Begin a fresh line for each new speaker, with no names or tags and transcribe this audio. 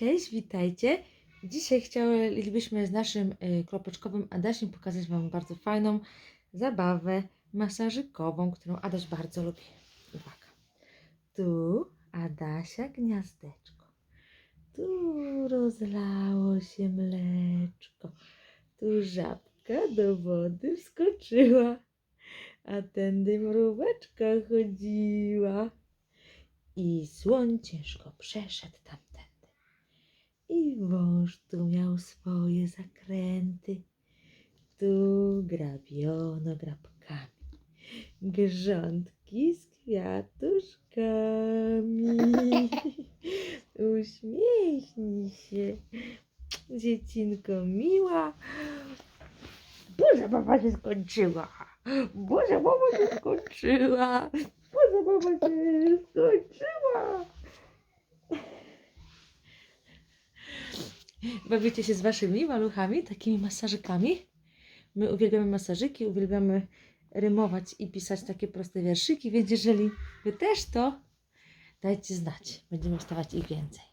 Cześć, witajcie. Dzisiaj chcielibyśmy z naszym y, kropeczkowym Adasiem pokazać Wam bardzo fajną zabawę masażykową, którą Adaś bardzo lubi. Uwaga. Tu Adasia gniazdeczko. Tu rozlało się mleczko. Tu żabka do wody wskoczyła, a tędy mróweczka chodziła. I słoń ciężko przeszedł tamtędy. I wąż tu miał swoje zakręty. Tu grabiono grabkami. Grządki z kwiatuszkami. Uśmiechnij się, dziecinko miła. Boże, baba się skończyła. Boże, baba się skończyła. Boże, baba się skończyła. Bawicie się z waszymi maluchami, takimi masażykami? My uwielbiamy masażyki, uwielbiamy rymować i pisać takie proste wierszyki, więc jeżeli wy też to, dajcie znać. Będziemy wstawać ich więcej.